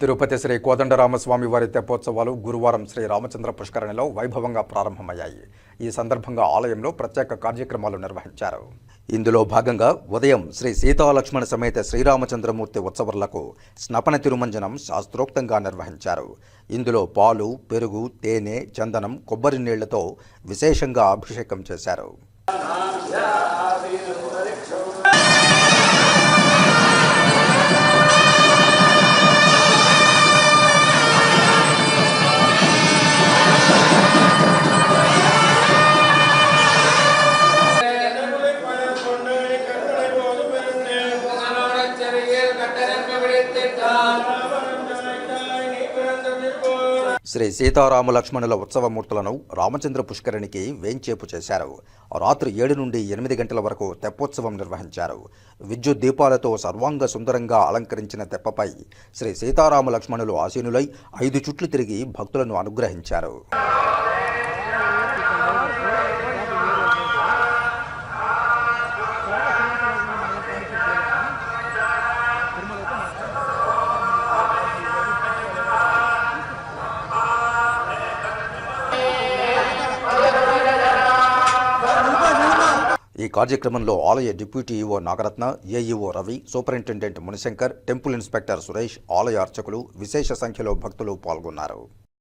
తిరుపతి శ్రీ కోదండరామస్వామి వారి తెప్పోత్సవాలు గురువారం శ్రీ రామచంద్ర పుష్కరణిలో వైభవంగా ప్రారంభమయ్యాయి. ఈ సందర్భంగా ఆలయంలో ప్రత్యేక కార్యక్రమాలు నిర్వహించారు. ఇందులో భాగంగా ఉదయం శ్రీ సీతాలక్ష్మణ సమేత శ్రీరామచంద్రమూర్తి ఉత్సవర్లకు స్నపన తిరుమంజనం శాస్త్రోక్తంగా నిర్వహించారు. ఇందులో పాలు పెరుగు తేనె చందనం కొబ్బరి నీళ్ళతో విశేషంగా అభిషేకం చేశారు. శ్రీ సీతారామ లక్ష్మణుల ఉత్సవమూర్తులను రామచంద్ర పుష్కరిణికి వేంచేపు చేశారు. రాత్రి ఏడు నుండి ఎనిమిది గంటల వరకు తెప్పోత్సవం నిర్వహించారు. విద్యుత్ దీపాలతో సర్వాంగ సుందరంగా అలంకరించిన తెప్పపై శ్రీ సీతారామ లక్ష్మణులు ఆసీనులై ఐదు చుట్లు తిరిగి భక్తులను అనుగ్రహించారు. ఈ కార్యక్రమంలో ఆలయ deputy EO Nagaratna AEO Ravi superintendent Munishankar temple inspector Suresh ఆలయ అర్చకులు విశేష సంఖ్యలో భక్తులు పాల్గొన్నారు.